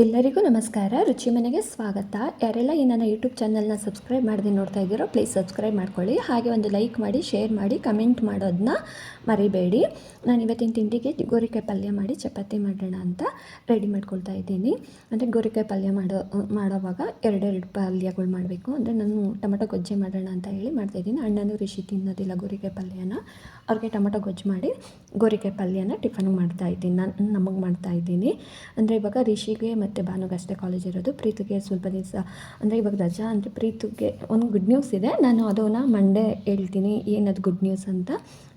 ಎಲ್ಲರಿಗೂ ನಮಸ್ಕಾರ. ರುಚಿ ಮನೆಗೆ ಸ್ವಾಗತ. ಯಾರೆಲ್ಲ ಈ ನನ್ನ ಯೂಟ್ಯೂಬ್ ಚಾನಲ್ನ ಸಬ್ಸ್ಕ್ರೈಬ್ ಮಾಡದೆ ನೋಡ್ತಾ ಇದ್ದೀರೋ ಪ್ಲೀಸ್ ಸಬ್ಸ್ಕ್ರೈಬ್ ಮಾಡ್ಕೊಳ್ಳಿ. ಹಾಗೆ ಒಂದು ಲೈಕ್ ಮಾಡಿ, ಶೇರ್ ಮಾಡಿ, ಕಮೆಂಟ್ ಮಾಡೋದನ್ನ ಮರಿಬೇಡಿ. ನಾನು ಇವತ್ತಿನ ತಿಂಡಿಗೆ ಗೋರಿಕಾಯಿ ಪಲ್ಯ ಮಾಡಿ ಚಪಾತಿ ಮಾಡೋಣ ಅಂತ ರೆಡಿ ಮಾಡ್ಕೊಳ್ತಾ ಇದ್ದೀನಿ. ಅಂದರೆ ಗೋರಿಕಾಯಿ ಪಲ್ಯ ಮಾಡೋ, ಮಾಡೋವಾಗ ಎರಡೆರಡು ಪಲ್ಯಗಳು ಮಾಡಬೇಕು. ಅಂದರೆ ನಾನು ಟೊಮೊಟೊ ಗೊಜ್ಜೆ ಮಾಡೋಣ ಅಂತ ಹೇಳಿ ಮಾಡ್ತಾಯಿದ್ದೀನಿ ಅಣ್ಣನೂ ರಿಷಿ ತಿನ್ನೋದಿಲ್ಲ ಗೋರಿಕಾಯಿ ಪಲ್ಯನ. ಅವ್ರಿಗೆ ಟೊಮೊಟೊ ಗೊಜ್ಜು ಮಾಡಿ ಗೋರಿಕಾಯಿ ಪಲ್ಯನ ಟಿಫನ್ ಮಾಡ್ತಾ ಇದ್ದೀನಿ. ನಾನು ನಮಗೆ ಮಾಡ್ತಾ ಇದ್ದೀನಿ. ಅಂದರೆ ಇವಾಗ ರಿಷಿಗೆ ಮತ್ತು ಭಾನುಗಷ್ಟೇ ಕಾಲೇಜ್ ಇರೋದು. ಪ್ರೀತಿಗೆ ಸ್ವಲ್ಪ ದಿವಸ, ಅಂದರೆ ಇವಾಗ ರಜಾ ಅಂದರೆ ಪ್ರೀತಿಗೆ ಒಂದು ಗುಡ್ ನ್ಯೂಸ್ ಇದೆ. ನಾನು ಅದನ್ನು ಮಂಡೇ ಹೇಳ್ತೀನಿ. ಏನದು ಗುಡ್ ನ್ಯೂಸ್ ಅಂತ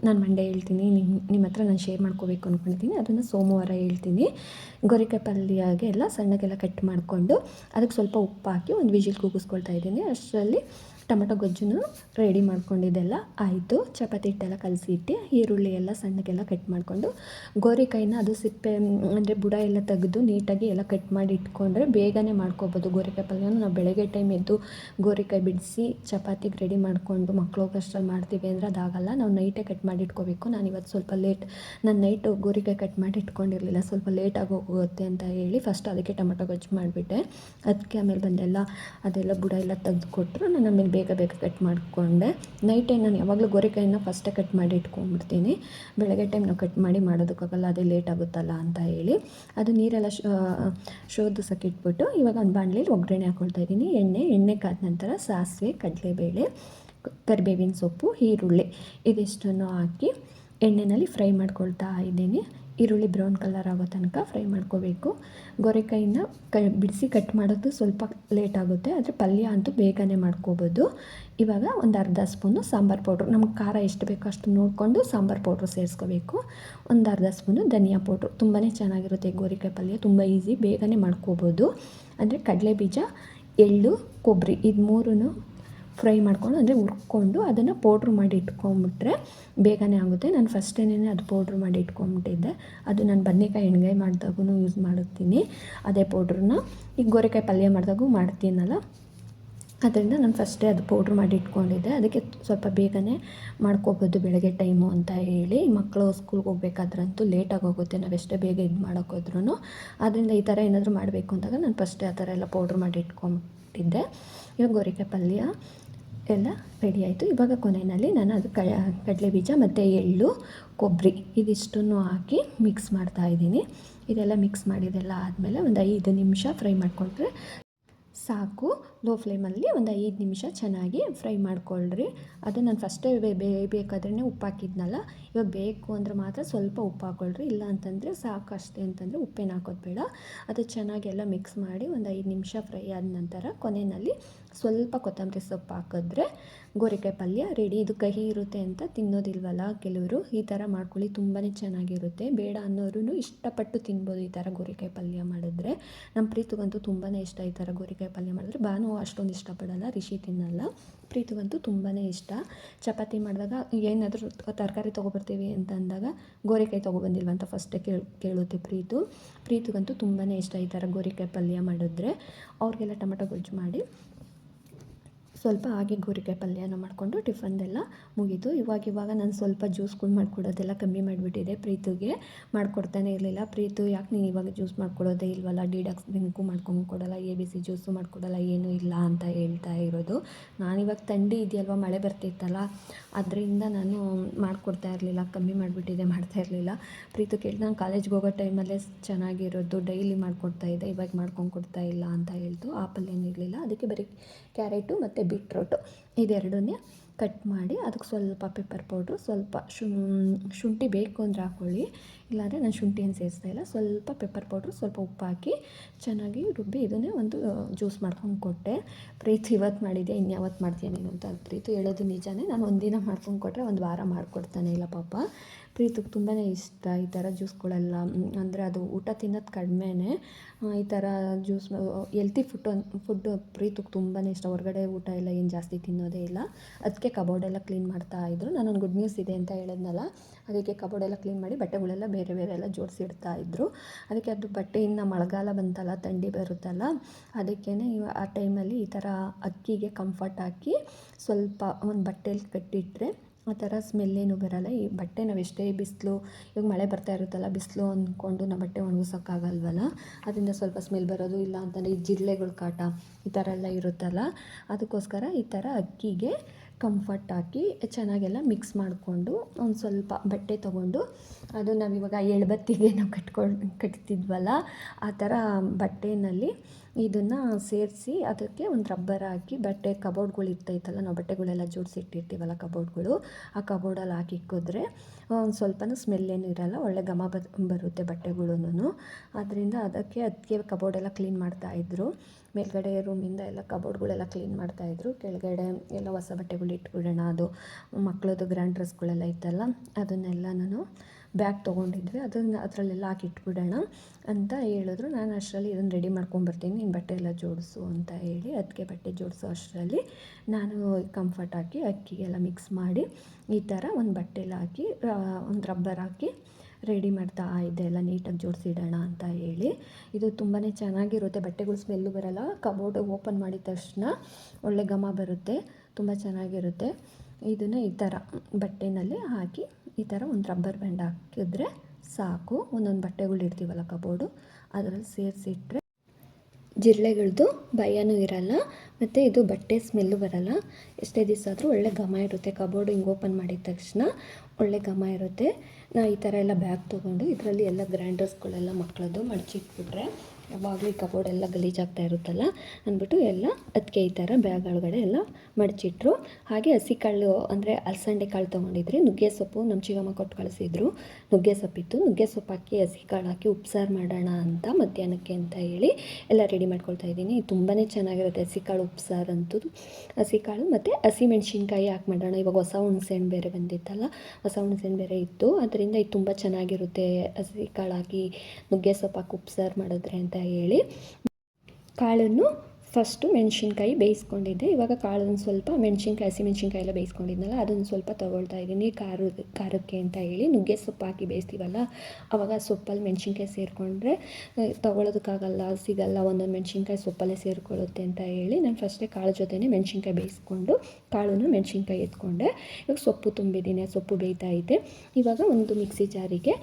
ನಾನು ಮಂಡೇ ಹೇಳ್ತೀನಿ. ನಿಮ್ಮ ನಿಮ್ಮ ಹತ್ರ ನಾನು ಶೇರ್ ಮಾಡ್ಕೋಬೇಕು ಅಂದ್ಕೊಂಡಿದ್ದೀನಿ ಅದನ್ನು ಸೋಮವಾರ ಹೇಳ್ತೀನಿ. ಗೋರಿಕಾಯಿ ಪಲ್ಯಗೆ ಎಲ್ಲ ಸಣ್ಣಗೆಲ್ಲ ಕಟ್ ಮಾಡಿಕೊಂಡು ಅದಕ್ಕೆ ಸ್ವಲ್ಪ ಉಪ್ಪು ಹಾಕಿ ಒಂದು ವಿಜಿಲ್ ಕೂಗಿಸ್ಕೊಳ್ತಾ ಇದ್ದೀನಿ. ಅಷ್ಟರಲ್ಲಿ ಟೊಮೆಟೊ ಗೊಜ್ಜನ್ನು ರೆಡಿ ಮಾಡ್ಕೊಂಡಿದ್ದೆಲ್ಲ ಆಯಿತು. ಚಪಾತಿ ಹಿಟ್ಟೆಲ್ಲ ಕಲಸಿ ಇಟ್ಟು ಈರುಳ್ಳಿ ಎಲ್ಲ ಸಣ್ಣಗೆಲ್ಲ ಕಟ್ ಮಾಡಿಕೊಂಡು ಗೋರಿಕಾಯಿನ ಅದು ಸಿಪ್ಪೆ, ಅಂದರೆ ಬುಡ ಎಲ್ಲ ತೆಗೆದು ನೀಟಾಗಿ ಎಲ್ಲ ಕಟ್ ಮಾಡಿ ಇಟ್ಕೊಂಡ್ರೆ ಬೇಗನೆ ಮಾಡ್ಕೊಬೋದು ಗೋರಿಕಾಯಿ ಪಲ್ಯನ. ನಾವು ಬೆಳಗ್ಗೆ ಟೈಮ್ ಎದ್ದು ಗೋರಿಕಾಯಿ ಬಿಡಿಸಿ ಚಪಾತಿಗೆ ರೆಡಿ ಮಾಡಿಕೊಂಡು ಮಕ್ಕಳು ಕಷ್ಟಲ್ಲಿ ಮಾಡ್ತೀವಿ ಅಂದರೆ ಅದಾಗಲ್ಲ. ನಾವು ನೈಟೇ ಕಟ್ ಮಾಡಿ ಇಟ್ಕೋಬೇಕು. ನಾನು ಇವತ್ತು ಸ್ವಲ್ಪ ಲೇಟ್ ನಾನು ನೈಟು ಗೋರಿಕಾಯಿ ಕಟ್ ಮಾಡಿ ಇಟ್ಕೊಂಡಿರಲಿಲ್ಲ. ಸ್ವಲ್ಪ ಲೇಟಾಗಿ ಹೋಗುತ್ತೆ ಅಂತ ಹೇಳಿ ಫಸ್ಟ್ ಅದಕ್ಕೆ ಟೊಮೆಟೊ ಗೊಜ್ಜು ಮಾಡಿಬಿಟ್ಟೆ. ಅದಕ್ಕೆ ಆಮೇಲೆ ಬಂದೆಲ್ಲ ಅದೆಲ್ಲ ಬುಡ ಎಲ್ಲ ತೆಗೆದು ಕೊಟ್ಟರು ನಾನು ಆಮೇಲೆ ಬೇಗ ಬೇಗ ಕಟ್ ಮಾಡಿಕೊಂಡೆ. ನೈಟ್ ನಾನು ಯಾವಾಗಲೂ ಗೋರೆಕಾಯನ್ನ ಫಸ್ಟೇ ಕಟ್ ಮಾಡಿ ಇಟ್ಕೊಂಡ್ಬಿಡ್ತೀನಿ. ಬೆಳಗ್ಗೆ ಟೈಮ್ ನಾವು ಕಟ್ ಮಾಡಿ ಮಾಡೋದಕ್ಕಾಗಲ್ಲ, ಅದೇ ಲೇಟ್ ಆಗುತ್ತಲ್ಲ ಅಂತ ಹೇಳಿ. ಅದು ನೀರೆಲ್ಲ ಶೋಧಿಸೋಕೆ ಇಟ್ಬಿಟ್ಟು ಇವಾಗ ಒಂದು ಬಾಣಲೆಯಲ್ಲಿ ಒಗ್ಗರಣೆ ಹಾಕ್ಕೊಳ್ತಾ ಇದ್ದೀನಿ. ಎಣ್ಣೆ ಎಣ್ಣೆ ಕಾದ ನಂತರ ಸಾಸಿವೆ, ಕಡಲೆಬೇಳೆ ಕರಿಬೇವಿನ ಸೊಪ್ಪು, ಈರುಳ್ಳಿ. ಇದಿಷ್ಟನ್ನು ಹಾಕಿ ಎಣ್ಣೆಯಲ್ಲಿ ಫ್ರೈ ಮಾಡ್ಕೊಳ್ತಾ ಇದ್ದೀನಿ. ಈರುಳ್ಳಿ ಬ್ರೌನ್ ಕಲರ್ ಆಗೋ ತನಕ ಫ್ರೈ ಮಾಡ್ಕೋಬೇಕು. ಗೊರೆಕಾಯಿನ ಕ, ಬಿಡಿಸಿ ಕಟ್ ಮಾಡೋದು ಸ್ವಲ್ಪ ಲೇಟ್ ಆಗುತ್ತೆ, ಆದರೆ ಪಲ್ಯ ಅಂತೂ ಬೇಗನೆ ಮಾಡ್ಕೋಬೋದು. ಇವಾಗ ಒಂದು ಅರ್ಧ ಸ್ಪೂನು ಸಾಂಬಾರು ಪೌಡ್ರ್, ನಮ್ಗೆ ಖಾರ ಎಷ್ಟು ಬೇಕೋ ಅಷ್ಟು ನೋಡಿಕೊಂಡು ಸಾಂಬಾರು ಪೌಡ್ರ್ ಸೇರಿಸ್ಕೋಬೇಕು. ಒಂದು ಅರ್ಧ ಸ್ಪೂನು ಧನಿಯಾ ಪೌಡ್ರು ತುಂಬಾ ಚೆನ್ನಾಗಿರುತ್ತೆ ಗೋರಿಕಾಯಿ ಪಲ್ಯ, ತುಂಬ ಈಸಿ, ಬೇಗನೆ ಮಾಡ್ಕೋಬೋದು. ಅಂದರೆ ಕಡಲೆ ಬೀಜ ಎಳ್ಳು ಕೊಬ್ಬರಿ ಇದು ಮೂರೂ ಫ್ರೈ ಮಾಡ್ಕೊಂಡು, ಅಂದರೆ ಹುರ್ಕೊಂಡು ಅದನ್ನು ಪೌಡ್ರ್ ಮಾಡಿ ಇಟ್ಕೊಂಬಿಟ್ರೆ ಬೇಗನೆ ಆಗುತ್ತೆ. ನಾನು ಫಸ್ಟೇನೇ ಅದು ಪೌಡ್ರ್ ಮಾಡಿ ಇಟ್ಕೊಂಬಿಟ್ಟಿದ್ದೆ. ಅದು ನಾನು ಬದನೇಕಾಯಿ ಎಣ್ಗಾಯಿ ಮಾಡಿದಾಗೂ ಯೂಸ್ ಮಾಡುತ್ತೀನಿ ಅದೇ ಪೌಡ್ರನ್ನ ಈಗ ಗೋರೆಕಾಯಿ ಪಲ್ಯ ಮಾಡಿದಾಗೂ ಮಾಡ್ತೀನಲ್ಲ. ಅದರಿಂದ ನಾನು ಫಸ್ಟೇ ಅದು ಪೌಡ್ರ್ ಮಾಡಿ ಇಟ್ಕೊಂಡಿದ್ದೆ. ಅದಕ್ಕೆ ಸ್ವಲ್ಪ ಬೇಗನೆ ಮಾಡ್ಕೋಬೋದು ಬೆಳಗ್ಗೆ ಟೈಮು ಅಂತ ಹೇಳಿ. ಮಕ್ಕಳು ಸ್ಕೂಲ್ಗೆ ಹೋಗ್ಬೇಕಾದ್ರಂತೂ ಲೇಟಾಗಿ ಹೋಗುತ್ತೆ. ನಾವು ಎಷ್ಟೇ ಬೇಗ ಇದು ಮಾಡೋಕ್ಕೋದ್ರೂ ಅದರಿಂದ ಈ ಥರ ಏನಾದರೂ ಮಾಡಬೇಕು ಅಂದಾಗ ನಾನು ಫಸ್ಟೇ ಆ ಥರ ಎಲ್ಲ ಪೌಡ್ರ್ ಮಾಡಿ ಇಟ್ಕೊಂಬಿಟ್ಟಿದ್ದೆ. ಇವಾಗ ಗೋರಿಕಾಯಿ ಪಲ್ಯ. ಎಲ್ಲ ರೆಡಿ ಆಯಿತು. ಇವಾಗ ಕೊನೆಯಲ್ಲಿ ನಾನು ಅದು ಕಡಲೆ ಬೀಜ ಮತ್ತು ಎಳ್ಳು ಕೊಬ್ಬರಿ ಇದಿಷ್ಟನ್ನು ಹಾಕಿ ಮಿಕ್ಸ್ ಮಾಡ್ತಾ ಇದ್ದೀನಿ. ಇದೆಲ್ಲ ಮಿಕ್ಸ್ ಮಾಡಿದೆಲ್ಲ ಆದಮೇಲೆ ಒಂದು ಐದು ನಿಮಿಷ ಫ್ರೈ ಮಾಡಿಕೊಂಡ್ರೆ ಸಾಕು. ಲೋ ಫ್ಲೇಮಲ್ಲಿ ಒಂದು ಐದು ನಿಮಿಷ ಚೆನ್ನಾಗಿ ಫ್ರೈ ಮಾಡ್ಕೊಳ್ರಿ. ಅದು ನಾನು ಫಸ್ಟೇ ಬೇಯಬೇಕಾದ್ರೇ ಉಪ್ಪು ಹಾಕಿದ್ನಲ್ಲ, ಇವಾಗ ಬೇಕು ಅಂದರೆ ಮಾತ್ರ ಸ್ವಲ್ಪ ಉಪ್ಪು ಹಾಕ್ಕೊಳ್ರಿ ಇಲ್ಲ ಅಂತಂದರೆ ಸಾಕು ಅಷ್ಟೇ ಅಂತಂದರೆ ಉಪ್ಪೇನು ಹಾಕೋದು ಬೇಡ. ಅದು ಚೆನ್ನಾಗೆಲ್ಲ ಮಿಕ್ಸ್ ಮಾಡಿ ಒಂದು ಐದು ನಿಮಿಷ ಫ್ರೈ ಆದ ನಂತರ ಕೊನೆಯಲ್ಲಿ ಸ್ವಲ್ಪ ಕೊತ್ತಂಬರಿ ಸೊಪ್ಪು ಹಾಕಿದ್ರೆ ಗೋರಿಕಾಯಿ ಪಲ್ಯ ರೆಡಿ ಇದು ಕಹಿ ಇರುತ್ತೆ ಅಂತ ತಿನ್ನೋದಿಲ್ವಲ್ಲ ಕೆಲವರು? ಈ ಥರ ಮಾಡ್ಕೊಳ್ಳಿ ತುಂಬಾ ಚೆನ್ನಾಗಿರುತ್ತೆ. ಬೇಡ ಅನ್ನೋರು ಇಷ್ಟಪಟ್ಟು ತಿನ್ಬೋದು ಈ ಥರ ಗೋರಿಕಾಯಿ ಪಲ್ಯ ಮಾಡಿದ್ರೆ. ನಮ್ಮ ಪ್ರೀತಿಗಂತೂ ತುಂಬಾ ಇಷ್ಟ ಈ ಥರ ಗೋರಿಕಾಯಿ ಪಲ್ಯ ಮಾಡಿದ್ರೆ. ಬಾನು ಅಷ್ಟೊಂದು ಇಷ್ಟಪಡಲ್ಲ, ರಿಷಿ ತಿನ್ನಲ್ಲ. ಪ್ರೀತಿಗಂತೂ ತುಂಬಾ ಇಷ್ಟ. ಚಪಾತಿ ಮಾಡಿದಾಗ ಏನಾದರೂ ತರಕಾರಿ ತೊಗೊಬರ್ತೀವಿ ಅಂತ ಅಂದಾಗ ಗೋರಿಕಾಯಿ ತೊಗೊಬಂದಿಲ್ವ ಅಂತ ಫಸ್ಟೇ ಕೇಳಿ, ಕೇಳುತ್ತೆ ಪ್ರೀತು. ಪ್ರೀತಿಗಂತೂ ತುಂಬಾ ಇಷ್ಟ ಈ ಥರ ಗೋರಿಕಾಯಿ ಪಲ್ಯ ಮಾಡಿದ್ರೆ. ಅವ್ರಿಗೆಲ್ಲ ಟೊಮೆಟೊ ಗೊಜ್ಜು ಮಾಡಿ ಸ್ವಲ್ಪ ಹಾಗೆ ಗೋರಿಕಾಯಿ ಪಲ್ಯನ ಮಾಡಿಕೊಂಡು ಟಿಫನ್ದೆಲ್ಲ ಮುಗೀತು. ಇವಾಗ ಇವಾಗ ನಾನು ಸ್ವಲ್ಪ ಜ್ಯೂಸ್ಗಳು ಮಾಡ್ಕೊಡೋದೆಲ್ಲ ಕಮ್ಮಿ ಮಾಡಿಬಿಟ್ಟಿದೆ ಪ್ರೀತಿಗೆ. ಮಾಡ್ಕೊಡ್ತಾನೆ ಇರಲಿಲ್ಲ. ಪ್ರೀತು ಯಾಕೆ ನೀನು ಇವಾಗ ಜ್ಯೂಸ್ ಮಾಡಿಕೊಡೋದೇ ಇಲ್ವಲ್ಲ? ಡಿಡಕ್ಸ್ ಡ್ರಿಂಕು ಮಾಡ್ಕೊಂಡು ಕೊಡೋಲ್ಲ. ಎ ಬಿ ಸಿ ಜ್ಯೂಸು ಮಾಡ್ಕೊಡಲ್ಲ. ಏನೂ ಇಲ್ಲ ಅಂತ ಹೇಳ್ತಾ ಇರೋದು. ನಾನಿವಾಗ ಥಂಡಿ ಇದೆಯಲ್ವ? ಮಳೆ ಬರ್ತಿತ್ತಲ್ಲ? ಅದರಿಂದ ನಾನು ಮಾಡಿಕೊಡ್ತಾ ಇರಲಿಲ್ಲ. ಕಮ್ಮಿ ಮಾಡಿಬಿಟ್ಟಿದೆ, ಮಾಡ್ತಾ ಇರಲಿಲ್ಲ. ಪ್ರೀತು ಕೇಳಿ, ನಾನು ಕಾಲೇಜ್ಗೆ ಹೋಗೋ ಟೈಮಲ್ಲೇ ಚೆನ್ನಾಗಿರೋದು. ಡೈಲಿ ಮಾಡಿಕೊಡ್ತಾ ಇದ್ದೆ. ಇವಾಗ ಮಾಡ್ಕೊಂಡು ಕೊಡ್ತಾ ಇಲ್ಲ ಅಂತ ಹೇಳ್ತು. ಆ ಪಲ್ಯನೂ ಇರಲಿಲ್ಲ. ಅದಕ್ಕೆ ಬರೀ ಕ್ಯಾರೆಟು ಮತ್ತು ಬೀಟ್ರೋಟು. ಇದೆರಡನ್ನೇ ಕಟ್ ಮಾಡಿ ಅದಕ್ಕೆ ಸ್ವಲ್ಪ ಪೆಪ್ಪರ್ ಪೌಡ್ರು ಸ್ವಲ್ಪ ಶುಂಠಿ ಬೇಕು ಅಂದರೆ ಹಾಕ್ಕೊಳ್ಳಿ ಇಲ್ಲಾಂದರೆ ನಾನು ಶುಂಠಿಯನ್ನು ಸೇರಿಸ್ತಾ ಇಲ್ಲ. ಸ್ವಲ್ಪ ಪೆಪ್ಪರ್ ಪೌಡ್ರು ಸ್ವಲ್ಪ ಉಪ್ಪು ಹಾಕಿ ಚೆನ್ನಾಗಿ ರುಬ್ಬಿ ಇದನ್ನೇ ಒಂದು ಜ್ಯೂಸ್ ಮಾಡ್ಕೊಂಡು ಕೊಟ್ಟೆ. ಪ್ರೀತಿ, ಇವತ್ತು ಮಾಡಿದ್ಯಾ ಇನ್ಯಾವತ್ತು ಮಾಡ್ತೀನಿ ನೀನು ಅಂತ ಪ್ರೀತು ಹೇಳೋದು ನಿಜಾನೇ. ನಾನು ಒಂದಿನ ಮಾಡ್ಕೊಂಡು ಕೊಟ್ಟರೆ ಒಂದು ವಾರ ಮಾಡಿಕೊಡ್ತಾನೆ ಇಲ್ಲ ಪಾಪ. ಪ್ರೀತಿಗೆ ತುಂಬಾ ಇಷ್ಟ ಈ ಥರ ಜ್ಯೂಸ್ಗಳೆಲ್ಲ ಅಂದರೆ ಅದು ಊಟ ತಿನ್ನೋದು ಕಡಿಮೆನೇ ಈ ಥರ ಜ್ಯೂಸ್ ಎಲ್ತಿ ಫುಡ್ ಫುಡ್ ಪ್ರೀತಿಗೆ ತುಂಬಾ ಇಷ್ಟ. ಹೊರಗಡೆ ಊಟ ಎಲ್ಲ ಏನು ಜಾಸ್ತಿ ತಿನ್ನೋದೇ ಇಲ್ಲ. ಅದಕ್ಕೆ ಕಬೋರ್ಡೆಲ್ಲ ಕ್ಲೀನ್ ಮಾಡ್ತಾ ಇದ್ರು. ನಾನೊಂದು ಗುಡ್ ನ್ಯೂಸ್ ಇದೆ ಅಂತ ಹೇಳಿದ್ನಲ್ಲ. ಅದಕ್ಕೆ ಕಬೋರ್ಡೆಲ್ಲ ಕ್ಲೀನ್ ಮಾಡಿ ಬಟ್ಟೆಗಳೆಲ್ಲ ಬೇರೆ ಬೇರೆ ಎಲ್ಲ ಜೋಡಿಸಿಡ್ತಾ ಇದ್ದರು ಅದಕ್ಕೆ ಅದು ಬಟ್ಟೆಯಿಂದ ಮಳೆಗಾಲ ಬಂತಲ್ಲ, ಥಂಡಿ ಬರುತ್ತಲ್ಲ ಅದಕ್ಕೇ ಆ ಟೈಮಲ್ಲಿ ಈ ಥರ ಅಕ್ಕಿಗೆ ಕಂಫರ್ಟ್ ಹಾಕಿ ಸ್ವಲ್ಪ ಒಂದು ಬಟ್ಟೆಯಲ್ಲಿ ಕಟ್ಟಿಟ್ಟರೆ ಆ ಥರ ಸ್ಮೆಲ್ ಏನೂ ಬರೋಲ್ಲ. ಈ ಬಟ್ಟೆ ನಾವು ಎಷ್ಟೇ ಬಿಸಿಲು, ಇವಾಗ ಮಳೆ ಬರ್ತಾ ಇರುತ್ತಲ್ಲ, ಬಿಸಿಲು ಅಂದ್ಕೊಂಡು ನಾವು ಬಟ್ಟೆ ಒಣಗಿಸೋಕ್ಕಾಗಲ್ವಲ್ಲ, ಅದರಿಂದ ಸ್ವಲ್ಪ ಸ್ಮೆಲ್ ಬರೋದು ಇಲ್ಲ ಅಂತಂದರೆ ಈ ಜಿರಳೆಗಳ ಕಾಟ ಈ ಥರ ಎಲ್ಲ ಇರುತ್ತಲ್ಲ, ಅದಕ್ಕೋಸ್ಕರ ಈ ಥರ ಅಕ್ಕಿಗೆ ಕಂಫರ್ಟ್ ಹಾಕಿ ಚೆನ್ನಾಗೆಲ್ಲ ಮಿಕ್ಸ್ ಮಾಡಿಕೊಂಡು ಒಂದು ಸ್ವಲ್ಪ ಬಟ್ಟೆ ತೊಗೊಂಡು ಅದು ನಾವಿವಾಗ ಎಳ್ಬತ್ತಿಗೆ ನಾವು ಕಟ್ಕೊಂಡು ಕಟ್ತಿದ್ವಲ್ಲ ಆ ಥರ ಬಟ್ಟೆನಲ್ಲಿ ಇದನ್ನು ಸೇರಿಸಿ ಅದಕ್ಕೆ ಒಂದು ರಬ್ಬರ್ ಹಾಕಿ ಬಟ್ಟೆ ಕಬೋರ್ಡ್ಗಳು ಇರ್ತೈತಲ್ಲ ನಾವು ಬಟ್ಟೆಗಳೆಲ್ಲ ಜೋಡಿಸಿ ಇಟ್ಟಿರ್ತೀವಲ್ಲ ಕಬೋರ್ಡ್ಗಳು ಆ ಕಬೋರ್ಡಲ್ಲಿ ಹಾಕಿ ಇಕ್ಕಿದ್ರೆ, ಒಂದು ಸ್ವಲ್ಪನೂ ಸ್ಮೆಲ್ ಏನು ಇರೋಲ್ಲ, ಒಳ್ಳೆ ಘಮ ಬರುತ್ತೆ ಬಟ್ಟೆಗಳೂ ಅದರಿಂದ ಅದಕ್ಕೆ ಅದಕ್ಕೆ ಕಬೋರ್ಡೆಲ್ಲ ಕ್ಲೀನ್ ಮಾಡ್ತಾಯಿದ್ರು ಮೇಲ್ಗಡೆ ರೂಮಿಂದ ಎಲ್ಲ ಕಬೋರ್ಡ್ಗಳೆಲ್ಲ ಕ್ಲೀನ್ ಮಾಡ್ತಾಯಿದ್ರು ಕೆಳಗಡೆ ಎಲ್ಲ ಹೊಸ ಬಟ್ಟೆಗಳು ಇಟ್ಬಿಡೋಣ, ಅದು ಮಕ್ಕಳದ್ದು ಗ್ರ್ಯಾಂಡ್ ಡ್ರೆಸ್ಗಳೆಲ್ಲ ಇತ್ತಲ್ಲ ನಾನು ಬ್ಯಾಗ್ ತೊಗೊಂಡಿದ್ವಿ. ಅದನ್ನು ಅದರಲ್ಲೆಲ್ಲ ಹಾಕಿ ಇಟ್ಬಿಡೋಣ ಅಂತ ಹೇಳಿದ್ರು. ನಾನು ಅಷ್ಟರಲ್ಲಿ ಇದನ್ನು ರೆಡಿ ಮಾಡ್ಕೊಂಬರ್ತೀನಿ ನೀನು ಬಟ್ಟೆ ಎಲ್ಲ ಜೋಡಿಸು ಅಂತ ಹೇಳಿ ಅದಕ್ಕೆ ಬಟ್ಟೆ ಜೋಡಿಸೋ ಅಷ್ಟರಲ್ಲಿ ನಾನು ಕಂಫರ್ಟ್ ಹಾಕಿ ಅಕ್ಕಿಗೆಲ್ಲ ಮಿಕ್ಸ್ ಮಾಡಿ ಈ ಥರ ಒಂದು ಬಟ್ಟೆಲ್ಲ ಹಾಕಿ ಒಂದು ರಬ್ಬರ್ ಹಾಕಿ ರೆಡಿ ಮಾಡ್ತಾ ಇದ್ದೆ ಎಲ್ಲ ನೀಟಾಗಿ ಜೋಡಿಸಿಡೋಣ ಅಂತ ಹೇಳಿ. ಇದು ತುಂಬಾ ಚೆನ್ನಾಗಿರುತ್ತೆ. ಬಟ್ಟೆಗಳು ಸ್ಮೆಲ್ಲು ಬರೋಲ್ಲ. ಕಬೋರ್ಡ್ ಓಪನ್ ಮಾಡಿದ ತಕ್ಷಣ ಒಳ್ಳೆ ಘಮ ಬರುತ್ತೆ. ತುಂಬ ಚೆನ್ನಾಗಿರುತ್ತೆ. ಇದನ್ನು ಈ ಥರ ಬಟ್ಟೆನಲ್ಲಿ ಹಾಕಿ, ಈ ಥರ ಒಂದು ರಬ್ಬರ್ ಬ್ಯಾಂಡ್ ಹಾಕಿದ್ರೆ ಸಾಕು. ಒಂದೊಂದು ಬಟ್ಟೆಗಳು ಇಡ್ತೀವಲ್ಲ ಕಬೋರ್ಡು, ಅದರಲ್ಲಿ ಸೇರಿಸಿಟ್ರೆ ಜಿರಳೆಗಳ್ದು ಭಯನೂ ಇರಲ್ಲ, ಮತ್ತು ಇದು ಬಟ್ಟೆ ಸ್ಮೆಲ್ಲು ಬರಲ್ಲ. ಎಷ್ಟೇ ದಿವಸ ಆದರೂ ಒಳ್ಳೆ ಘಮ ಇರುತ್ತೆ. ಕಬೋರ್ಡು ಹಿಂಗೆ ಓಪನ್ ಮಾಡಿದ ತಕ್ಷಣ ಒಳ್ಳೆ ಘಮ ಇರುತ್ತೆ. ನಾ ಈ ಥರ ಎಲ್ಲ ಬ್ಯಾಗ್ ತೊಗೊಂಡು ಇದರಲ್ಲಿ ಎಲ್ಲ ಗ್ರ್ಯಾಂಡರ್ಸ್ಗಳೆಲ್ಲ ಮಕ್ಕಳದ್ದು ಮಡಚಿಟ್ಬಿಟ್ರೆ ಯಾವಾಗಲೂ ಈ ಕಬೋರ್ಡ್ ಎಲ್ಲ ಗಲೀಜಾಗ್ತಾ ಇರುತ್ತಲ್ಲ? ಅಂದ್ಬಿಟ್ಟು ಎಲ್ಲ ಅದಕ್ಕೆ ಈ ಥರ ಬ್ಯಾಗ್ ಒಳಗಡೆ ಎಲ್ಲ ಮಡಚಿಟ್ರು. ಹಾಗೆ ಹಸಿ ಕಾಳು ಅಂದರೆ ಅಲಸಂಡೆ ಕಾಳು ತೊಗೊಂಡಿದ್ರಿ. ನುಗ್ಗೆ ಸೊಪ್ಪು ನಮ್ಮ ಚಿಗಮ್ಮ ಕೊಟ್ಟು ಕಳಿಸಿದ್ರು. ನುಗ್ಗೆ ಸೊಪ್ಪಿತ್ತು. ನುಗ್ಗೆ ಸೊಪ್ಪು ಹಾಕಿ, ಹಸಿ ಕಾಳು ಹಾಕಿ ಉಪ್ಸಾರು ಮಾಡೋಣ ಅಂತ ಮಧ್ಯಾಹ್ನಕ್ಕೆ ಅಂತ ಹೇಳಿ ಎಲ್ಲ ರೆಡಿ ಮಾಡ್ಕೊಳ್ತಾ ಇದ್ದೀನಿ. ತುಂಬಾ ಚೆನ್ನಾಗಿರುತ್ತೆ ಹಸಿ ಕಾಳು ಉಪ್ಸಾರು ಅಂತದ್ದು ಹಸಿ ಕಾಳು ಮತ್ತು ಹಸಿ ಮೆಣಸಿನ್ಕಾಯಿ ಹಾಕಿ ಮಾಡೋಣ. ಇವಾಗ ಹೊಸ ಹುಣಸೆಹಣ್ಣು ಬೇರೆ ಬಂದಿತ್ತಲ್ಲ? ಹೊಸ ಹುಣಸೆಹಣ್ಣು ಬೇರೆ ಇತ್ತು. ಅದರಿಂದ ಇದು ತುಂಬ ಚೆನ್ನಾಗಿರುತ್ತೆ. ಹಸಿ ಕಾಳು ಹಾಕಿ, ನುಗ್ಗೆ ಸೊಪ್ಪು ಹಾಕಿ, ಉಪ್ಸಾರು ಮಾಡಿದ್ರೆ ಅಂತ ಹೇಳಿ ಕಾಳನ್ನು ಫಸ್ಟು ಮೆಣಸಿನ್ಕಾಯಿ ಬೇಯಿಸ್ಕೊಂಡಿದ್ದೆ. ಇವಾಗ ಕಾಳನ್ನು ಸ್ವಲ್ಪ ಮೆಣಸಿನ್ಕಾಯಿ, ಹಸಿ ಮೆಣಸಿನ್ಕಾಯಿ ಎಲ್ಲ ಬೇಯಿಸ್ಕೊಂಡಿದ್ನಲ್ಲ, ಅದನ್ನು ಸ್ವಲ್ಪ ತೊಗೊಳ್ತಾ ಇದ್ದೀನಿ. ಖಾರ, ಖಾರಕ್ಕೆ ಅಂತ ಹೇಳಿ ನುಗ್ಗೆ ಸೊಪ್ಪು ಹಾಕಿ ಬೇಯಿಸ್ತೀವಲ್ಲ ಆವಾಗ ಸೊಪ್ಪಲ್ಲಿ ಮೆಣಸಿನ್ಕಾಯಿ ಸೇರಿಕೊಂಡ್ರೆ ತೊಗೊಳೋದಕ್ಕಾಗಲ್ಲ, ಸಿಗಲ್ಲ, ಒಂದೊಂದು ಮೆಣಸಿನ್ಕಾಯಿ ಸೊಪ್ಪಲ್ಲೇ ಸೇರಿಕೊಳ್ಳುತ್ತೆ ಅಂತ ಹೇಳಿ ನಾನು ಫಸ್ಟೇ ಕಾಳು ಜೊತೆನೇ ಮೆಣಸಿನ್ಕಾಯಿ ಬೇಯಿಸ್ಕೊಂಡು ಕಾಳನ್ನು ಮೆಣಸಿನ್ಕಾಯಿ ಎತ್ಕೊಂಡೆ. ಇವಾಗ ಸೊಪ್ಪು ತುಂಬಿದ್ದೀನಿ, ಸೊಪ್ಪು ಬೇಯ್ತಾ ಇದೆ. ಇವಾಗ ಒಂದು ಮಿಕ್ಸಿ ಜಾರಿಗೆ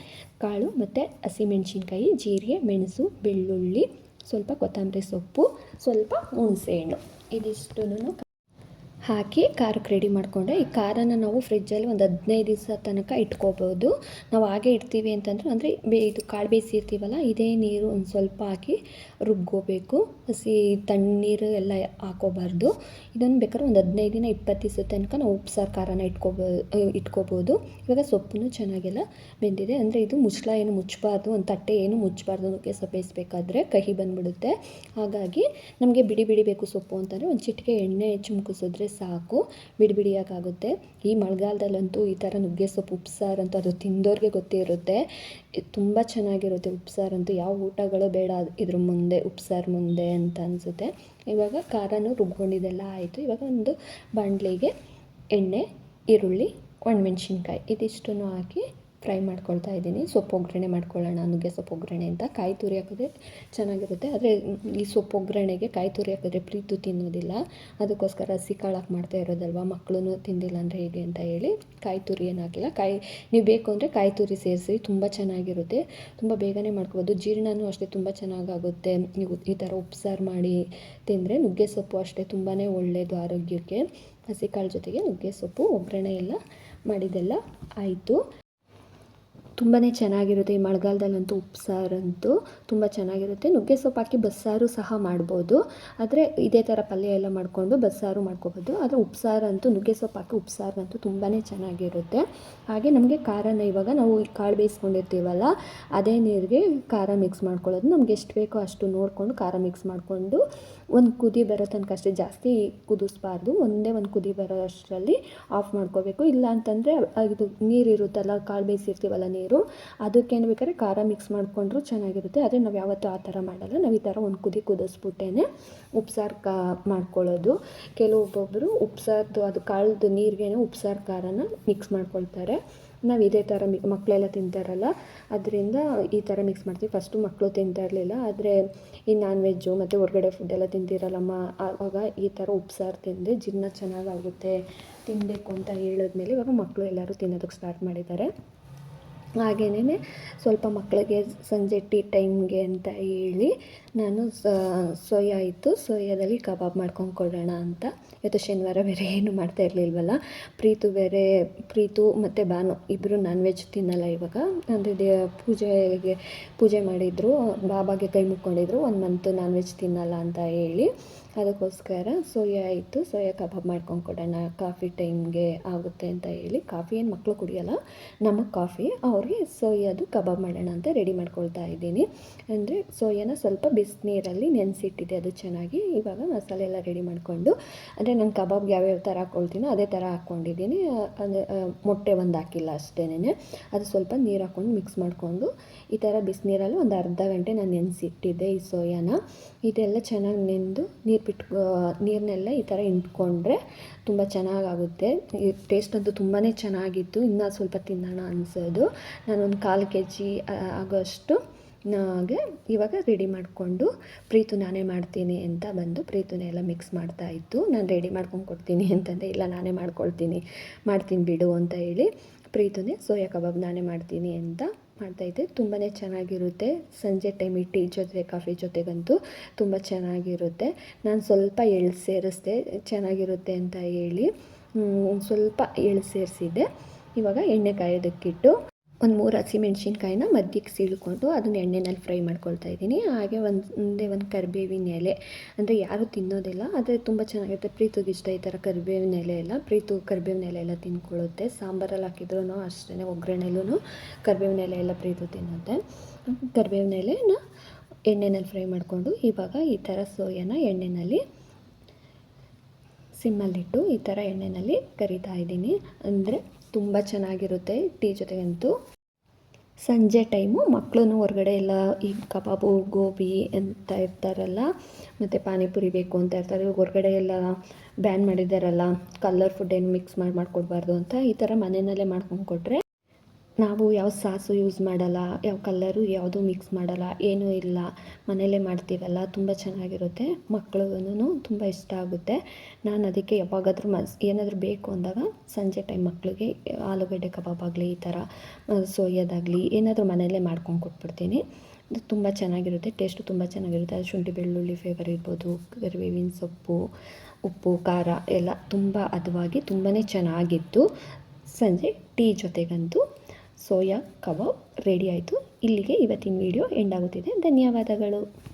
ಕಾಳು ಮತ್ತು ಹಸಿ ಮೆಣಸಿನ್ಕಾಯಿ, ಜೀರಿಗೆ, ಮೆಣಸು, ಬೆಳ್ಳುಳ್ಳಿ ಸ್ವಲ್ಪ ಕೊತ್ತಂಬರಿ ಸೊಪ್ಪು ಸ್ವಲ್ಪ ಹುಣಸೆಹಣ್ಣು. ಇದಿಷ್ಟನ್ನು ಹಾಕಿ ಖಾರಕ್ಕೆ ರೆಡಿ ಮಾಡಿಕೊಂಡೆ ಈ ಖಾರನ ನಾವು ಫ್ರಿಜ್ಜಲ್ಲಿ ಒಂದು ಹದಿನೈದು ದಿವಸ ತನಕ ಇಟ್ಕೋಬೋದು. ನಾವು ಹಾಗೆ ಇಡ್ತೀವಿ ಅಂತಂದ್ರೆ, ಅಂದರೆ ಬೇ ಇದು ಕಾಳು ಬೇಯಿಸಿರ್ತೀವಲ್ಲ ಇದೇ ನೀರು ಒಂದು ಸ್ವಲ್ಪ ಹಾಕಿ ರುಬ್ಕೋಬೇಕು. ಹಸಿ ತಣ್ಣೀರು ಎಲ್ಲ ಹಾಕೋಬಾರ್ದು. ಇದನ್ನು ಬೇಕಾದ್ರೆ ಒಂದು ಹದಿನೈದು ದಿನ ಇಪ್ಪತ್ತು ದಿವಸ ತನಕ ನಾವು ಉಪ್ಸಾರು ಖಾರನ ಇಟ್ಕೋಬೋ ಇಟ್ಕೋಬೋದು. ಇವಾಗ ಸೊಪ್ಪು ಚೆನ್ನಾಗೆಲ್ಲ, ಬೆಂದಿದೆ. ಅಂದರೆ ಇದು ಮುಚ್ಚಳ ಏನು ಮುಚ್ಚಬಾರ್ದು, ಒಂದು ತಟ್ಟೆ ಏನು ಮುಚ್ಚಬಾರ್ದು ಅದಕ್ಕೆ ಸೊಪ್ಪು ಬೇಯಿಸ್ಬೇಕಾದ್ರೆ ಕಹಿ ಬಂದುಬಿಡುತ್ತೆ. ಹಾಗಾಗಿ ನಮಗೆ ಬಿಡಿ ಬಿಡಿಬೇಕು ಸೊಪ್ಪು ಅಂತಂದರೆ ಒಂದು ಚಿಟಿಕೆ ಎಣ್ಣೆ ಚುಮ್ಕಿಸಿದ್ರೆ ಸಾಕು ಬಿಡಿ ಬಿಡಿಯೋಕ್ಕಾಗುತ್ತೆ ಈ ಮಳೆಗಾಲದಲ್ಲಂತೂ ಈ ಥರ ನುಗ್ಗೆ ಸೊಪ್ಪು ಉಪ್ಸಾರು ಅಂತೂ ಅದು ತಿಂದೋರಿಗೆ ಗೊತ್ತೇ ಇರುತ್ತೆ. ತುಂಬ ಚೆನ್ನಾಗಿರುತ್ತೆ ಉಪ್ಸಾರಂತೂ. ಯಾವ ಊಟಗಳು ಬೇಡ, ಇದ್ರ ಮುಂದೆ, ಉಪ್ಸಾರು ಮುಂದೆ ಅಂತ ಅನಿಸುತ್ತೆ. ಇವಾಗ ಖಾರನೂ ರುಬ್ಕೊಂಡಿದ್ದೆಲ್ಲ ಆಯಿತು. ಇವಾಗ ಒಂದು ಬಾಂಡ್ಲಿಗೆ ಎಣ್ಣೆ, ಈರುಳ್ಳಿ, ಒಣಮೆಣ್ಸಿನ್ಕಾಯಿ, ಇದಿಷ್ಟನ್ನು ಹಾಕಿ ಫ್ರೈ ಮಾಡ್ಕೊಳ್ತಾ ಇದ್ದೀನಿ. ಸೊಪ್ಪು ಒಗ್ಗರಣೆ ಮಾಡ್ಕೊಳ್ಳೋಣ. ನುಗ್ಗೆ ಸೊಪ್ಪು ಒಗ್ಗರಣೆ ಅಂತ. ಕಾಯಿ ತುರಿ ಹಾಕಿದ್ರೆ ಚೆನ್ನಾಗಿರುತ್ತೆ. ಆದರೆ ಈ ಸೊಪ್ಪು ಒಗ್ಗರಣೆಗೆ ಕಾಯಿ ತುರಿ ಹಾಕಿದ್ರೆ ಪ್ರೀತು ತಿನ್ನೋದಿಲ್ಲ. ಅದಕ್ಕೋಸ್ಕರ ಹಸಿ ಕಾಳು ಮಾಡ್ತಾ ಇರೋದಲ್ವ? ಮಕ್ಕಳು ತಿಂದಿಲ್ಲ ಅಂದರೆ ಹೇಗೆ ಅಂತ ಹೇಳಿ ಕಾಯಿ ತುರಿ ಏನು ಹಾಕಿಲ್ಲ. ಕಾಯಿ, ನೀವು ಬೇಕು ಅಂದರೆ ಕಾಯಿ ತುರಿ ಸೇರಿಸಿ ತುಂಬ ಚೆನ್ನಾಗಿರುತ್ತೆ. ತುಂಬ ಬೇಗನೆ ಮಾಡ್ಕೋಬೋದು. ಜೀರ್ಣನೂ ಅಷ್ಟೇ ತುಂಬ ಚೆನ್ನಾಗಾಗುತ್ತೆ. ನೀವು ಈ ಥರ ಉಪ್ಸಾರು ಮಾಡಿ ತಿಂದರೆ ನುಗ್ಗೆ ಸೊಪ್ಪು ಅಷ್ಟೇ ತುಂಬಾ ಒಳ್ಳೆಯದು ಆರೋಗ್ಯಕ್ಕೆ. ಹಸಿ ಕಾಳು ಜೊತೆಗೆ ನುಗ್ಗೆ ಸೊಪ್ಪು ಒಗ್ಗರಣೆ ಎಲ್ಲ ಮಾಡಿದೆಲ್ಲ ಆಯಿತು. ತುಂಬಾ ಚೆನ್ನಾಗಿರುತ್ತೆ ಈ ಮಳೆಗಾಲದಲ್ಲಂತೂ ಉಪ್ಸಾರಂತೂ ತುಂಬ ಚೆನ್ನಾಗಿರುತ್ತೆ. ನುಗ್ಗೆ ಸೊಪ್ಪು ಹಾಕಿ ಬಸ್ಸಾರು ಸಹ ಮಾಡ್ಬೋದು. ಆದರೆ ಇದೇ ಥರ ಪಲ್ಯ ಎಲ್ಲ ಮಾಡಿಕೊಂಡು ಬಸ್ಸಾರು ಮಾಡ್ಕೋಬೋದು. ಆದರೆ ಉಪ್ಸಾರಂತೂ, ನುಗ್ಗೆ ಸೊಪ್ಪು ಹಾಕಿ ಉಪ್ಸಾರಂತೂ ತುಂಬಾ ಚೆನ್ನಾಗಿರುತ್ತೆ. ಹಾಗೆ ನಮಗೆ ಖಾರನ ಇವಾಗ ನಾವು ಕಾಳು ಬೇಯಿಸ್ಕೊಂಡಿರ್ತೀವಲ್ಲ, ಅದೇ ನೀರಿಗೆ ಖಾರ ಮಿಕ್ಸ್ ಮಾಡ್ಕೊಳ್ಳೋದು. ನಮ್ಗೆ ಎಷ್ಟು ಬೇಕೋ ಅಷ್ಟು ನೋಡಿಕೊಂಡು ಖಾರ ಮಿಕ್ಸ್ ಮಾಡಿಕೊಂಡು ಒಂದು ಕುದಿ ಬರೋ ತನಕ ಅಷ್ಟೇ, ಜಾಸ್ತಿ ಕುದಿಸ್ಬಾರ್ದು. ಒಂದೇ ಒಂದು ಕುದಿ ಬರೋ ಅಷ್ಟರಲ್ಲಿ ಆಫ್ ಮಾಡ್ಕೋಬೇಕು. ಇಲ್ಲ ಅಂತಂದರೆ ಇದು ನೀರಿರುತ್ತಲ್ಲ, ಕಾಳು ಬೇಯಿಸಿರ್ತೀವಲ್ಲ ನೀರು ಅದಕ್ಕೇನು ಬೇಕಾದ್ರೆ ಖಾರ ಮಿಕ್ಸ್ ಮಾಡಿಕೊಂಡ್ರು ಚೆನ್ನಾಗಿರುತ್ತೆ. ಆದರೆ ನಾವು ಯಾವತ್ತೂ ಆ ಥರ ಮಾಡಲ್ಲ. ನಾವು ಈ ಥರ ಒಂದು ಕುದಿ ಕುದಿಸ್ಬಿಟ್ಟೇ ಉಪ್ಸಾರು ಕಾ ಮಾಡ್ಕೊಳ್ಳೋದು. ಕೆಲವೊಬ್ಬೊಬ್ಬರು ಉಪ್ಸಾರ್ದು, ಅದು ಕಾಳ್ದು ನೀರಿಗೆ ಉಪ್ಸಾರು ಖಾರನ ಮಿಕ್ಸ್ ಮಾಡ್ಕೊಳ್ತಾರೆ. ನಾವು ಇದೇ ಥರ ಮಿ ಮಕ್ಕಳೆಲ್ಲ ತಿಂತಾರಲ್ಲ, ಅದರಿಂದ ಈ ಥರ ಮಿಕ್ಸ್ ಮಾಡ್ತೀವಿ. ಫಸ್ಟು ಮಕ್ಕಳು ತಿಂತಾ ಇರಲಿಲ್ಲ, ಆದರೆ ಈ ನಾನ್ ವೆಜ್ಜು ಮತ್ತು ಹೊರಗಡೆ ಫುಡ್ ಎಲ್ಲ ತಿಂತಿರಲ್ಲಮ್ಮ, ಆವಾಗ ಈ ಥರ ಉಪ್ಸಾರು ತಿಂದೆ ಜೀರ್ಣ ಚೆನ್ನಾಗಾಗುತ್ತೆ. ತಿನ್ನಬೇಕು ಅಂತ ಹೇಳಿದ್ಮೇಲೆ ಇವಾಗ ಮಕ್ಕಳು ಎಲ್ಲರೂ ತಿನ್ನೋದಕ್ಕೆ ಸ್ಟಾರ್ಟ್ ಮಾಡಿದ್ದಾರೆ. ಹಾಗೇನೇ ಸ್ವಲ್ಪ ಮಕ್ಕಳಿಗೆ ಸಂಜೆ ಟೀ ಟೈಮ್ಗೆ ಅಂತ ಹೇಳಿ ನಾನು ಸೋಯಾ ಇತ್ತು. ಸೋಯಾದಲ್ಲಿ ಕಬಾಬ್ ಮಾಡ್ಕೊಂಡು ಕೊಡೋಣ ಅಂತ. ಇವತ್ತು ಶನಿವಾರ ಬೇರೆ ಏನು ಮಾಡ್ತಾ ಇರಲಿಲ್ವಲ್ಲ. ಪ್ರೀತು ಬೇರೆ, ಪ್ರೀತು ಮತ್ತು ಬಾನು ಇಬ್ಬರು ನಾನ್ ವೆಜ್ ತಿನ್ನಲ್ಲ ಇವಾಗ. ಅಂದರೆ ಪೂಜೆಗೆ ಪೂಜೆ ಮಾಡಿದರು. ಬಾಬಾಗೆ ಕೈ ಮುಕ್ಕೊಂಡಿದ್ರು. ಒಂದು ಮಂತ್ ನಾನ್ ವೆಜ್ ತಿನ್ನಲ್ಲ ಅಂತ ಹೇಳಿ. ಅದಕ್ಕೋಸ್ಕರ ಸೋಯಾ ಇತ್ತು ಸೋಯಾ ಕಬಾಬ್ ಮಾಡ್ಕೊಂಡು ಕೊಡೋಣ. ಕಾಫಿ ಟೈಮ್ಗೆ ಆಗುತ್ತೆ ಅಂತ ಹೇಳಿ ಕಾಫಿ ಏನು ಮಕ್ಕಳು ಕುಡಿಯೋಲ್ಲ, ನಮಗೆ ಕಾಫಿ, ಅವ್ರಿಗೆ ಸೋಯಾದು ಕಬಾಬ್ ಮಾಡೋಣ ಅಂತ ರೆಡಿ ಮಾಡ್ಕೊಳ್ತಾ ಇದ್ದೀನಿ. ಅಂದರೆ ಸೋಯಾನ ಸ್ವಲ್ಪ ಬಿಸಿನೀರಲ್ಲಿ ನೆನೆಸಿಟ್ಟಿದೆ, ಅದು ಚೆನ್ನಾಗಿ. ಇವಾಗ ಮಸಾಲೆ ಎಲ್ಲ ರೆಡಿ ಮಾಡಿಕೊಂಡು, ಅಂದರೆ ನಾನು ಕಬಾಬ್ಗೆ ಯಾವ್ಯಾವ ಥರ ಹಾಕ್ಕೊಳ್ತೀನೋ ಅದೇ ಥರ ಹಾಕ್ಕೊಂಡಿದ್ದೀನಿ ಅಂದರೆ ಮೊಟ್ಟೆ ಒಂದು ಹಾಕಿಲ್ಲ ಅಷ್ಟೇನೆ ಅದು ಸ್ವಲ್ಪ ನೀರು ಹಾಕ್ಕೊಂಡು ಮಿಕ್ಸ್ ಮಾಡಿಕೊಂಡು, ಈ ಥರ ಬಿಸಿನೀರಲ್ಲಿ ಒಂದು ಅರ್ಧ ಗಂಟೆ ನಾನು ನೆನೆಸಿಟ್ಟಿದ್ದೆ ಈ ಸೋಯಾನ. ಇದೆಲ್ಲ ಚೆನ್ನಾಗಿ ನೆಂದು ನೀರು ಬಿಟ್ಟು ನೀರನ್ನೆಲ್ಲ ಈ ಥರ ಇಟ್ಕೊಂಡ್ರೆ ತುಂಬ ಚೆನ್ನಾಗಾಗುತ್ತೆ. ಟೇಸ್ಟ್ ಅಂತೂ ತುಂಬಾ ಚೆನ್ನಾಗಿತ್ತು. ಇನ್ನೂ ಸ್ವಲ್ಪ ತಿನ್ನೋಣ ಅನಿಸೋದು. ನಾನೊಂದು ಕಾಲು ಕೆ ಜಿ ಆಗೋಷ್ಟು ನಾಗೆ ಇವಾಗ ರೆಡಿ ಮಾಡಿಕೊಂಡು ಪ್ರೀತು ನಾನೇ ಮಾಡ್ತೀನಿ ಅಂತ ಬಂದು ಪ್ರೀತುನೆಲ್ಲ ಮಿಕ್ಸ್ ಮಾಡ್ತಾ ಇತ್ತು. ನಾನು ರೆಡಿ ಮಾಡ್ಕೊಂಡು ಕೊಡ್ತೀನಿ ಅಂತಂದರೆ ಇಲ್ಲ ನಾನೇ ಮಾಡ್ಕೊಳ್ತೀನಿ, ಮಾಡ್ತೀನಿ ಬಿಡು ಅಂತ ಹೇಳಿ ಪ್ರೀತುನೇ ಸೋಯಾ ಕಬಾಬ್ ನಾನೇ ಮಾಡ್ತೀನಿ ಅಂತ ಮಾಡ್ತಾಯಿದ್ದೆ ತುಂಬಾ ಚೆನ್ನಾಗಿರುತ್ತೆ. ಸಂಜೆ ಟೈಮ್ ಟೀ ಜೊತೆ, ಕಾಫಿ ಜೊತೆಗಂತೂ ತುಂಬ ಚೆನ್ನಾಗಿರುತ್ತೆ. ನಾನು ಸ್ವಲ್ಪ ಎಳ್ ಸೇರಿಸ್ದೆ. ಚೆನ್ನಾಗಿರುತ್ತೆ ಅಂತ ಹೇಳಿ ಸ್ವಲ್ಪ ಎಳ್ಳು ಸೇರಿಸಿದ್ದೆ. ಇವಾಗ ಎಣ್ಣೆ ಕಾಯೋದಕ್ಕಿಟ್ಟು ಒಂದು ಮೂರು ಹಸಿಮೆಣ್ಸಿನ್ಕಾಯಿನ ಮಧ್ಯಕ್ಕೆ ಸೀಳ್ಕೊಂಡು ಅದನ್ನ ಎಣ್ಣೆನಲ್ಲಿ ಫ್ರೈ ಮಾಡ್ಕೊಳ್ತಾ ಇದ್ದೀನಿ. ಹಾಗೆ ಒಂದು, ಒಂದೇ ಒಂದು ಕರಿಬೇವಿನ ಎಲೆ, ಅಂದರೆ ಯಾರು ತಿನ್ನೋದಿಲ್ಲ, ಆದರೆ ತುಂಬ ಚೆನ್ನಾಗಿರುತ್ತೆ. ಪ್ರೀತಿಗೆ ಇಷ್ಟ ಈ ಥರ ಕರಿಬೇವಿನ ಎಲೆ ಎಲ್ಲ. ಪ್ರೀತು ಕರಿಬೇವಿನ ಎಲೆ ಎಲ್ಲ ತಿನ್ಕೊಳ್ಳುತ್ತೆ. ಸಾಂಬಾರಲ್ಲಿ ಹಾಕಿದ್ರೂ ಅಷ್ಟೇ ಒಗ್ಗರಣೆಲೂ ಕರಿಬೇವಿನ ಎಲೆ ಎಲ್ಲ ಪ್ರೀತು ತಿನ್ನುತ್ತೆ. ಕರಿಬೇವಿನ ಎಲೆನ ಎಣ್ಣೆನಲ್ಲಿ ಫ್ರೈ ಮಾಡಿಕೊಂಡು ಇವಾಗ ಈ ಥರ ಸೋಯಾನ ಎಣ್ಣೆಯಲ್ಲಿ ಸಿಮ್ಮಲ್ಲಿಟ್ಟು ಈ ಥರ ಎಣ್ಣೆಯಲ್ಲಿ ಕರಿತಾ ಇದ್ದೀನಿ. ಅಂದರೆ ತುಂಬ ಚೆನ್ನಾಗಿರುತ್ತೆ ಟೀ ಜೊತೆಗಂತೂ. ಸಂಜೆ ಟೈಮು ಮಕ್ಕಳು ಹೊರಗಡೆ ಎಲ್ಲ ಈ ಕಬಾಬು, ಗೋಬಿ ಅಂತ ಇರ್ತಾರಲ್ಲ, ಮತ್ತು ಪಾನಿಪುರಿ ಬೇಕು ಅಂತ ಇರ್ತಾರೆ ಹೊರಗಡೆ ಎಲ್ಲ ಬ್ಯಾನ್ ಮಾಡಿದ್ದಾರಲ್ಲ ಕಲರ್ ಫುಡ್ ಏನು ಮಿಕ್ಸ್ ಮಾಡಿ, ಮಾಡಿಕೊಡ್ಬಾರ್ದು ಅಂತ ಈ ಥರ ಮನೆಯಲ್ಲೇ ಮಾಡ್ಕೊಂಡು ಕೊಟ್ಟರೆ ನಾವು ಯಾವ ಸಾಸು ಯೂಸ್ ಮಾಡಲ್ಲ, ಯಾವ ಕಲ್ಲರು ಯಾವುದೂ ಮಿಕ್ಸ್ ಮಾಡಲ್ಲ, ಏನೂ ಇಲ್ಲ. ಮನೆಯಲ್ಲೇ ಮಾಡ್ತೀವಲ್ಲ, ತುಂಬ ಚೆನ್ನಾಗಿರುತ್ತೆ. ಮಕ್ಳಿಗೂ ತುಂಬ ಇಷ್ಟ ಆಗುತ್ತೆ. ನಾನು ಅದಕ್ಕೆ ಯಾವಾಗಾದರೂ ಮಸ್ ಏನಾದರೂ ಬೇಕು ಅಂದಾಗ ಸಂಜೆ ಟೈಮ್ ಮಕ್ಕಳಿಗೆ ಆಲೂಗಡ್ಡೆ ಕಬಾಬ್ ಆಗಲಿ, ಈ ಥರ ಸೋಯಾದಾಗಲಿ, ಏನಾದರೂ ಮನೆಯಲ್ಲೇ ಮಾಡ್ಕೊಂಡು ಕೊಟ್ಬಿಡ್ತೀನಿ. ಅದು ತುಂಬ ಚೆನ್ನಾಗಿರುತ್ತೆ ಟೇಸ್ಟು ತುಂಬ ಚೆನ್ನಾಗಿರುತ್ತೆ. ಅದು ಶುಂಠಿ, ಬೆಳ್ಳುಳ್ಳಿ ಫ್ಲೇವರ್ ಇರ್ಬೋದು, ಕರಿಬೇವಿನ ಸೊಪ್ಪು, ಉಪ್ಪು, ಖಾರ, ಎಲ್ಲ ತುಂಬ ಹದವಾಗಿ ತುಂಬಾ ಚೆನ್ನಾಗಿತ್ತು ಸಂಜೆ ಟೀ ಜೊತೆಗಂತೂ ಸೋಯಾ ಕಬಾಬ್ ರೆಡಿ ಆಯಿತು. ಇಲ್ಲಿಗೆ ಇವತ್ತಿನ ವಿಡಿಯೋ ಎಂಡ್ ಆಗುತ್ತಿದೆ. ಧನ್ಯವಾದಗಳು.